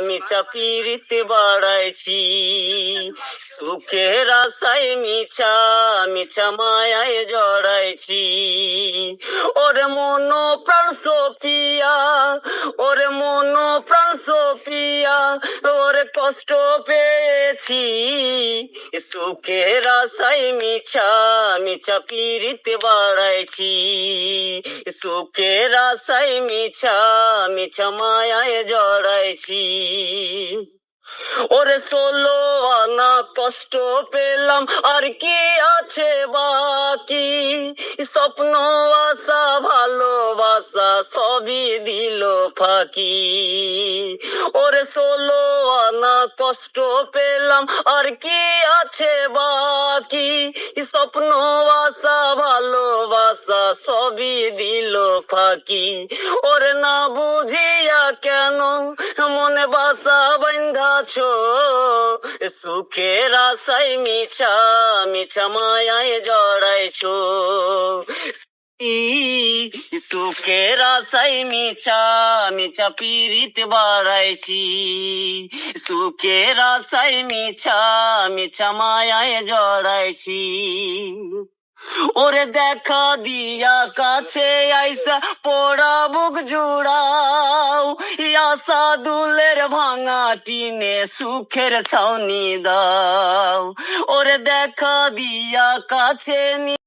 মিছা চাপিরিতে বাড়াইছি। সুখের আশায় মিছা মিছা মায়ায় জড়াইছি। ওরে মন প্রাণ সোপিয়া ওরে মন প্রাণ সোপিয়া ওরে কষ্ট পেয়েছি। সুখের মিছা মিছা বাড়াইছি। সুখের মিছা মিছা মায়ায় জড়াইছি। ওরে ষোলো আনা কষ্ট পেলাম, আর কি আছে বাকি? স্বপ্ন, আশা, ভালোবাসা সবই দিল ফাঁকি। ওরে আনা কষ্ট পেলাম, আর কি আছে বাকি? স্বপ্ন, আশা, ভালোবাসা সবই দিল ফাঁকি। ওরে না বুঝিয়া কেন মনে বাসা বন্ধাছ সুখের আশায় মিছা মিছা মায়ায় জড়াইছো। সুখের আশায় মিছা মিছা পিরিত বাড়াইছি। সুখের আশায় মিছা মিছা মায়ায় জড়াইছি। ওরে দেখা দিয়া কাছে আইসা, পোড়া বুক জুড়াও। আশা দুলের ভাঙা টিনে সুখের ছাউনি দাও। ওরে দেখা দিয়া কাছে